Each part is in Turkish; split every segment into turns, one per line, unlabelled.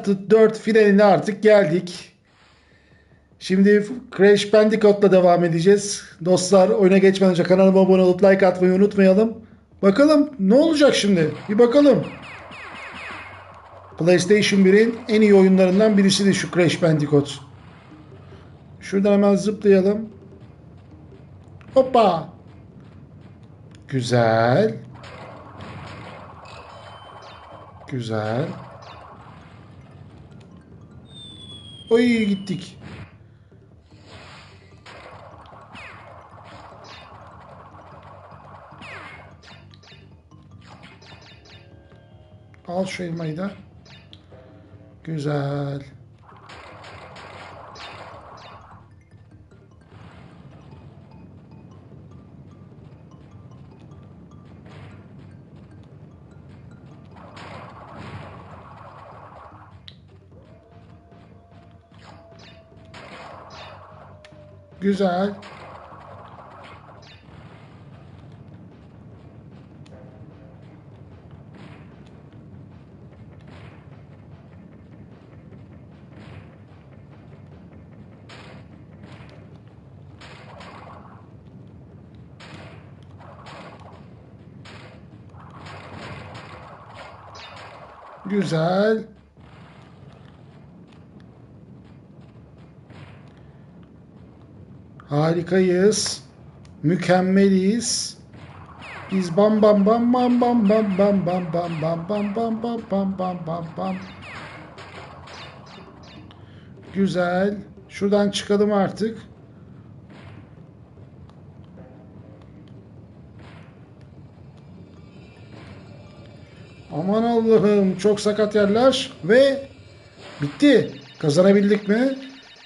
Uncharted 4 finaline artık geldik. Şimdi Crash Bandicoot'la devam edeceğiz. Dostlar oyuna geçmeden önce kanalıma abone olup like atmayı unutmayalım. Bakalım ne olacak şimdi? Bir bakalım. PlayStation 1'in en iyi oyunlarından birisi de şu Crash Bandicoot. Şuradan hemen zıplayalım. Hoppa. Güzel. Güzel. Oy gittik. Al şu elmayı da. Güzel. Güzel. Güzel. Harikayız. Mükemmeliyiz. Biz bam bam bam bam bam bam bam bam bam bam bam bam bam bam bam bam bam. Güzel. Şuradan çıkalım artık. Aman Allah'ım çok sakat yerler ve bitti. Kazanabildik mi?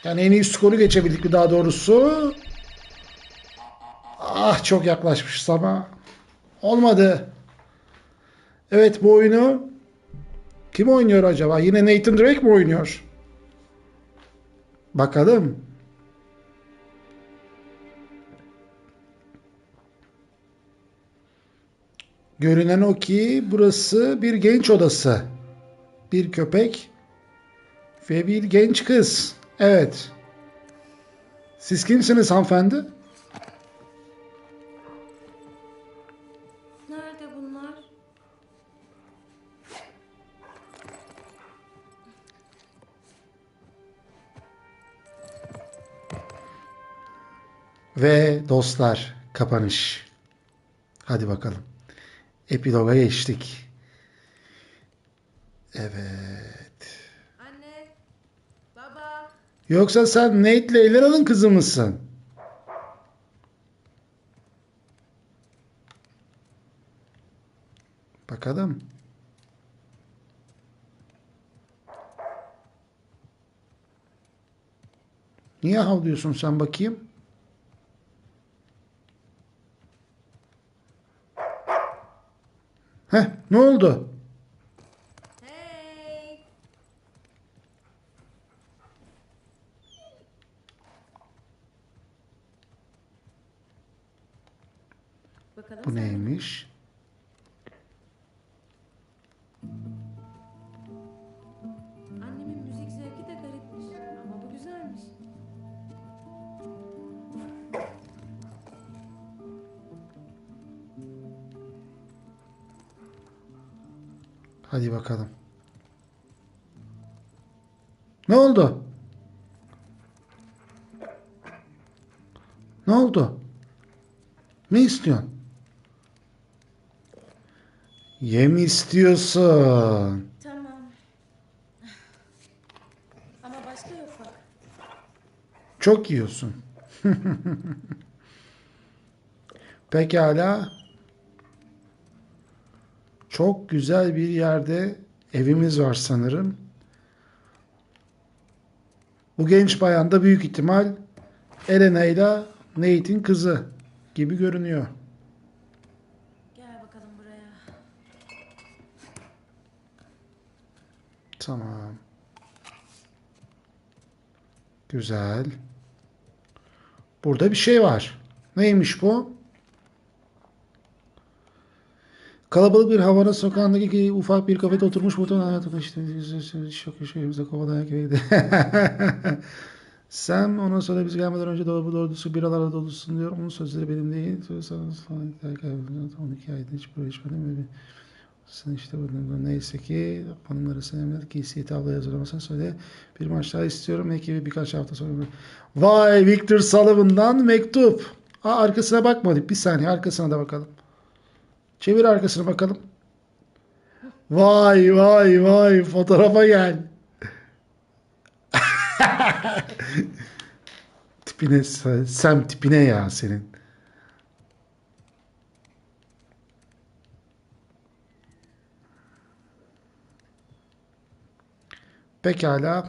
Yani en iyi skoru geçebildik mi daha doğrusu? Ah çok yaklaşmışız ama olmadı. Evet bu oyunu kim oynuyor acaba? Yine Nathan Drake mi oynuyor? Bakalım. Görünen o ki burası bir genç odası. Bir köpek ve bir genç kız. Evet. Siz kimsiniz hanımefendi? Ve dostlar kapanış. Hadi bakalım. Epiloga geçtik. Evet.
Anne, baba.
Yoksa sen Nate ile Elena'nın kızı mısın? Bakalım. Niye havlıyorsun sen bakayım? Heh, ne oldu?
Bakalım.
Ne oldu? Ne oldu? Ne istiyorsun? Yem istiyorsun.
Tamam. Ama başka yok bak.
Çok yiyorsun. Pekala. Çok güzel bir yerde evimiz var sanırım. Bu genç bayan da büyük ihtimal Elena ile Nate'in kızı gibi görünüyor.
Gel bakalım buraya.
Tamam. Güzel. Burada bir şey var. Neymiş bu? Kalabalık bir Havana sokağındaki ufak bir kafede oturmuş muhtemelen hayatım işte şok şehrimizde kovalayan gibiydi. Sen ona söyle biz gelmeden önce dolabı dolusu biralarla dolusun diyor. Onun sözleri benim değil. Sana falan 12 ayda hiç böyle içmedim. Böyle. Sen işte bu neyse ki hanımları senemler giysiyi tabloya hazırlamasını söyle. Bir maç daha istiyorum. Ekibi birkaç hafta sonra. Vay Victor Sullivan'dan mektup. Aa, arkasına bakmadık. Bir saniye arkasına da bakalım. Çevir arkasına bakalım. Vay vay vay fotoğrafa gel. tipine Sam tipine ya senin. Pekala.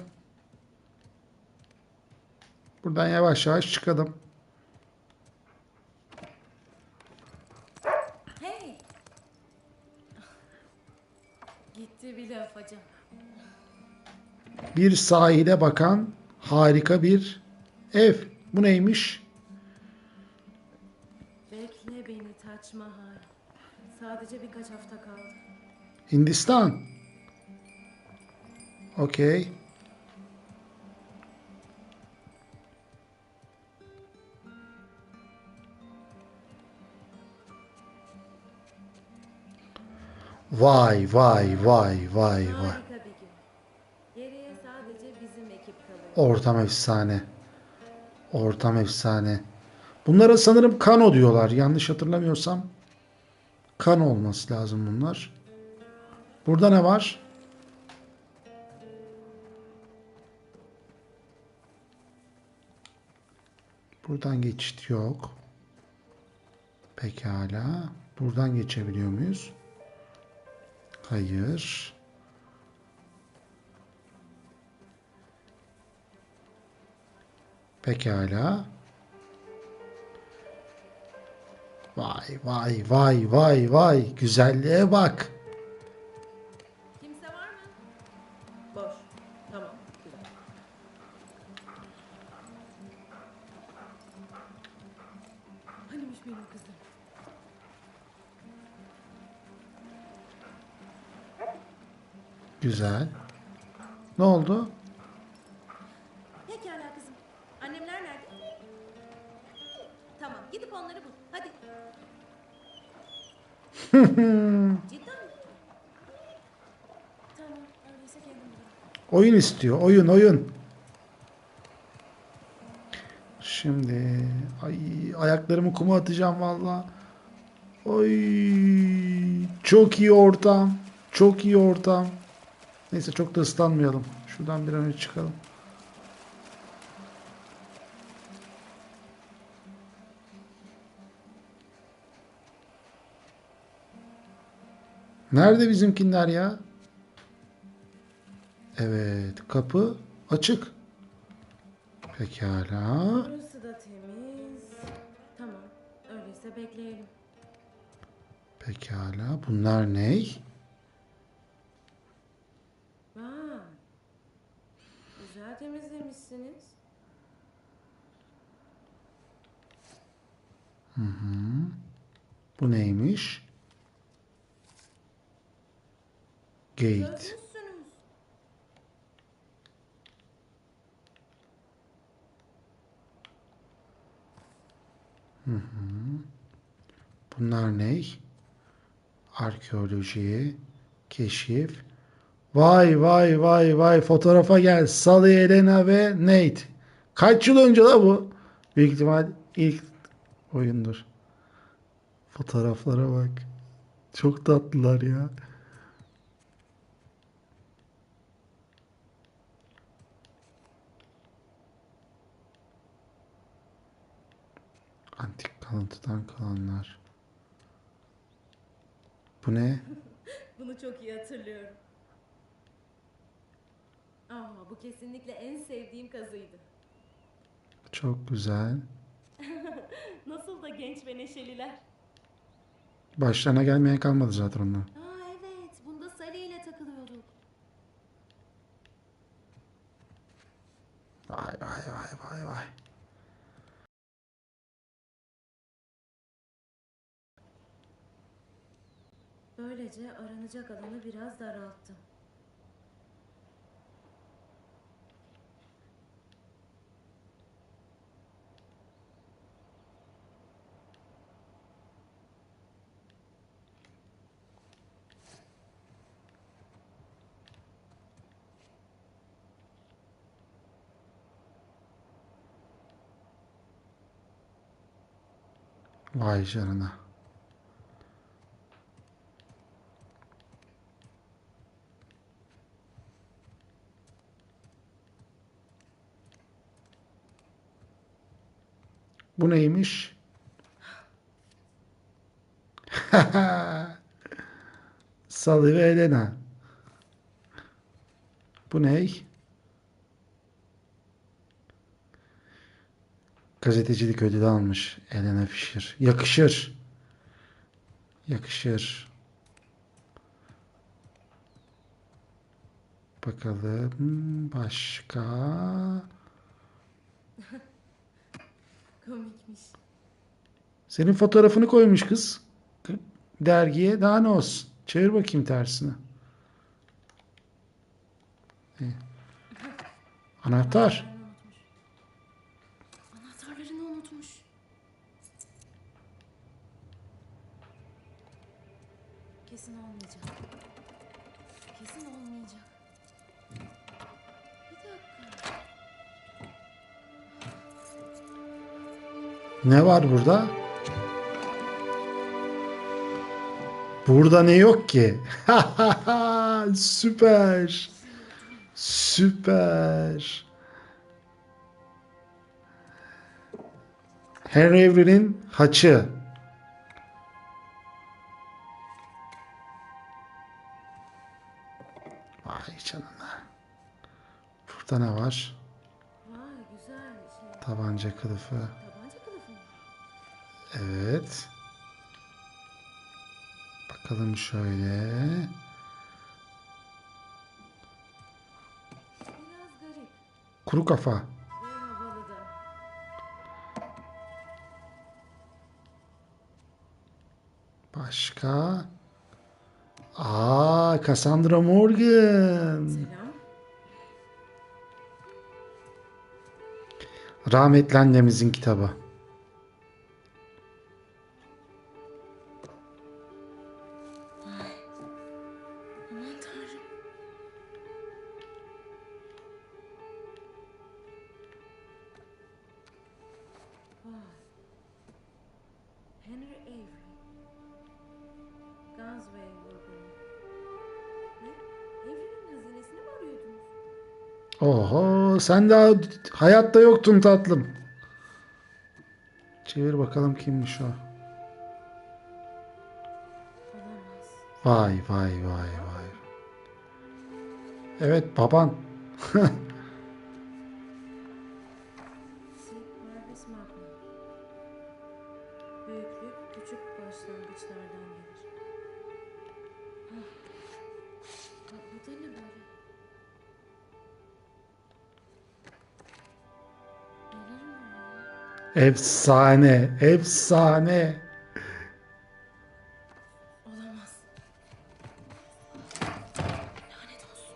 Buradan yavaş yavaş çıkalım. Bir sahile bakan harika bir ev. Bu neymiş?
Bekle beni Taç Mahal. Sadece birkaç hafta kaldı.
Hindistan. Okey. Vay vay vay vay vay. Ortam efsane. Ortam efsane. Bunlara sanırım kano diyorlar. Yanlış hatırlamıyorsam. Kano olması lazım bunlar. Burada ne var? Buradan geçit yok. Pekala. Buradan geçebiliyor muyuz? Hayır. Pekala. Vay vay vay vay vay. Güzelliğe bak.
Kimse var mı? Boş. Tamam. Güzel. Hanimiş benim kızım?
Güzel. Ne oldu? Oyun istiyor. Oyun oyun. Şimdi ay ayaklarımı kuma atacağım valla. Oy çok iyi ortam. Çok iyi ortam. Neyse çok da ıslanmayalım. Şuradan bir an önce çıkalım. Nerede bizimkinler ya? Evet, kapı açık. Pekala.
Burası da temiz. Tamam öyleyse bekleyelim.
Pekala. Bunlar ne?
Vay. Güzel temizlemişsiniz.
Bu neymiş? Gate.
Çözmüşsünüz.
Bunlar ne? Arkeoloji, keşif. Vay vay vay vay fotoğrafa gel. Sally, Elena ve Nate. Kaç yıl önce la bu? Büyük ihtimal ilk oyundur. Fotoğraflara bak. Çok tatlılar ya. Kalıntıdan kalanlar. Bu ne?
Bunu çok iyi hatırlıyorum. Aa, bu kesinlikle en sevdiğim kazıydı.
Çok güzel.
Nasıl da genç ve neşeliler.
Başlarına gelmeye kalmadı zaten onlar.
Aa evet, bunda Sally ile takılıyorduk.
Vay vay vay vay vay.
Böylece aranacak alanı biraz daralttım.
Vay canına. Bu neymiş? Salı ve Elena. Bu ney? Gazetecilik ödülü almış Elena Fischer. Yakışır. Yakışır. Bakalım başka.
Komikmiş.
Senin fotoğrafını koymuş kız. Dergiye daha ne olsun. Çevir bakayım tersine. Anahtar. Ne var burada? Burada ne yok ki? Süper. Süper. Henry Avery'nin haçı. Vay canına. Burada ne var? Tabanca kılıfı. Evet. Bakalım şöyle. Kuru kafa. Başka? Aa, Cassandra Morgan.
Selam.
Rahmetli annemizin kitabı. Oho, sen daha hayatta yoktun tatlım. Çevir bakalım kimmiş o. Vay vay vay vay. Evet baban. Efsane, efsane.
Olamaz. Lanet olsun.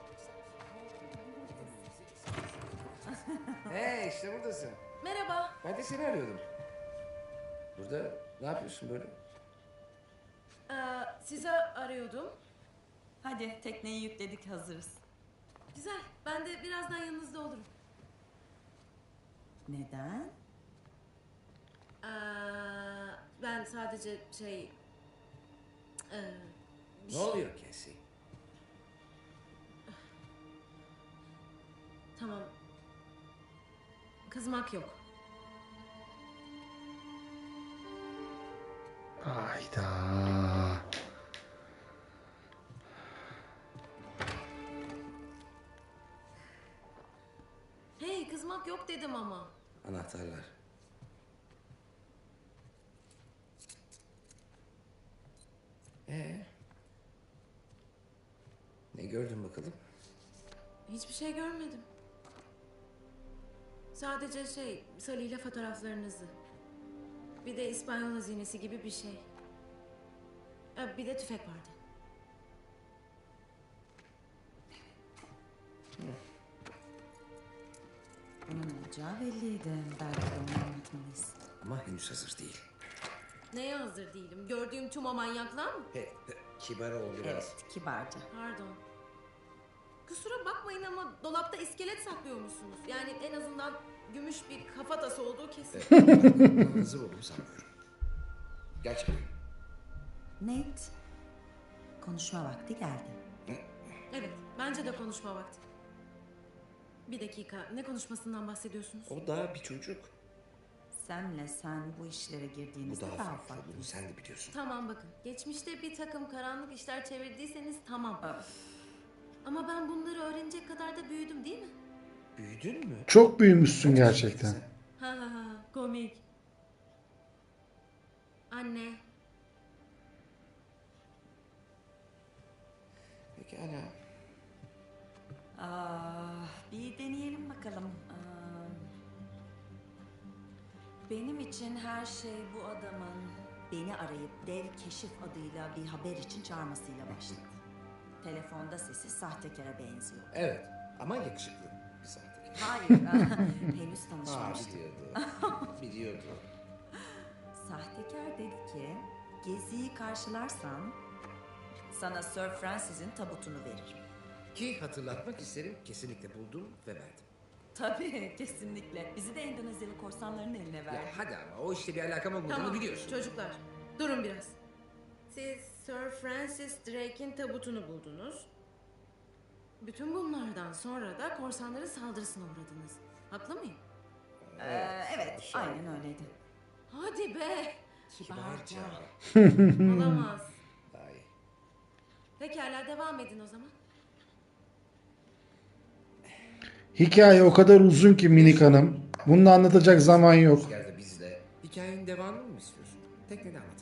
Hey işte buradasın.
Merhaba.
Ben de seni arıyordum. Burada ne yapıyorsun böyle?
Ee, sizi arıyordum.
Hadi tekneyi yükledik hazırız.
Güzel. Ben de birazdan yanınızda olurum.
Neden?
Ee, ben sadece şey... ee, bir
Ne
şey-
oluyor Casey?
Tamam. Kızmak yok.
Hayda.
Hey kızmak yok dedim ama.
Anahtarlar.
şey görmedim. Sadece şey, Salih ile fotoğraflarınızı. Bir de İspanyol hazinesi gibi bir şey. Bir de tüfek vardı.
Hmm, Onun olacağı belliydi. Belki de onu anlatmalıyız.
Ama henüz hazır değil.
Neye hazır değilim? Gördüğüm tüm o manyaklar mı?
He, he, kibar ol biraz.
Evet, kibarca.
Pardon. Kusura bakmayın ama dolapta iskelet saklıyormuşsunuz. Yani en azından gümüş bir kafatası olduğu kesin.
Hazır olduğumu sanmıyorum. Gerçekten.
Nate, konuşma vakti geldi.
Evet, bence de konuşma vakti. Bir dakika, ne konuşmasından bahsediyorsunuz?
O daha bir çocuk.
Senle sen bu işlere
Bu
girdiğinizde
daha
daha,
farklı.
farklı.
Bunu sen de biliyorsun.
Tamam bakın, geçmişte bir takım karanlık işler çevirdiyseniz tamam.
Öf.
Ama ben bunları öğrenecek kadar da büyüdüm değil mi?
Büyüdün mü?
Çok büyümüşsün gerçekten.
Ha ha ha, komik. Anne,
Pekala.
Aa, bir deneyelim bakalım. Aa, benim için her şey bu adamın beni arayıp Dev Keşif adıyla bir haber için çağırmasıyla başladı. Telefonda sesi sahtekara benziyor.
Evet. Ama yakışıklı. Bir sahtekar.
Hayır, henüz
Aa,
tanışmamıştık.
biliyordu. biliyordu.
Sahtekar dedi ki, geziyi karşılarsan sana Sir Francis'in tabutunu veririm.
Ki hatırlatmak isterim kesinlikle buldum ve verdim.
Tabii, kesinlikle. Bizi de Endonezyalı korsanların eline ver.
Ya hadi ama o işte bir alakam olmadığını
tamam
biliyorsun.
çocuklar, durun biraz. Siz Sir Francis Drake'in tabutunu buldunuz. Bütün bunlardan sonra da korsanların saldırısına uğradınız. Haklı mıyım?
Ee, evet, aynen öyleydi.
Hadi be!
Kibarca.
Olamaz.
İyi.
Pekala devam edin o zaman.
Hikaye o kadar uzun ki minik hanım. Bunu anlatacak zaman yok.
Rüzgar'da bizle. Hikayenin devamını mı istiyorsun? Teknede anlatalım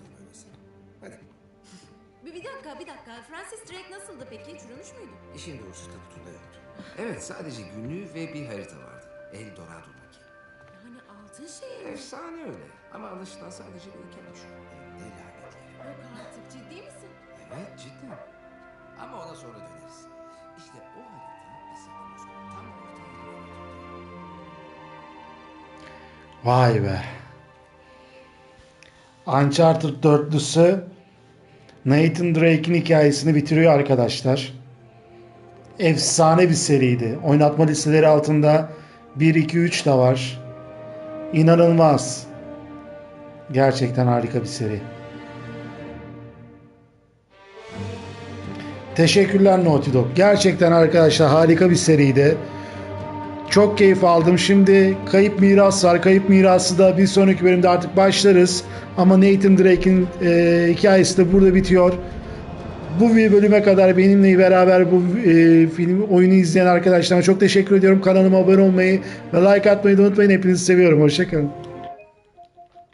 dakika, bir dakika. Francis Drake nasıldı peki? Çürümüş müydü?
İşin doğrusu tabutunda yoktu. Evet sadece günlüğü ve bir harita vardı. El Dorado Maki.
Yani altın şey mi?
Efsane öyle. Ama anlaşılan sadece bir hikaye şu. Hem de lanetli.
Yok artık ciddi misin?
Evet cidden. Ama ona sonra döneriz. İşte o harita bizi okyanusun tam ortasında
Vay be. Uncharted dörtlüsü Nathan Drake'in hikayesini bitiriyor arkadaşlar. Efsane bir seriydi. Oynatma listeleri altında 1, 2, 3 de var. İnanılmaz. Gerçekten harika bir seri. Teşekkürler Naughty Dog. Gerçekten arkadaşlar harika bir seriydi. Çok keyif aldım. Şimdi Kayıp Miras var. Kayıp Mirası da bir sonraki bölümde artık başlarız. Ama Nathan Drake'in e, hikayesi de burada bitiyor. Bu bir bölüme kadar benimle beraber bu e, film oyunu izleyen arkadaşlarıma çok teşekkür ediyorum. Kanalıma abone olmayı ve like atmayı da unutmayın. Hepinizi seviyorum. Hoşçakalın.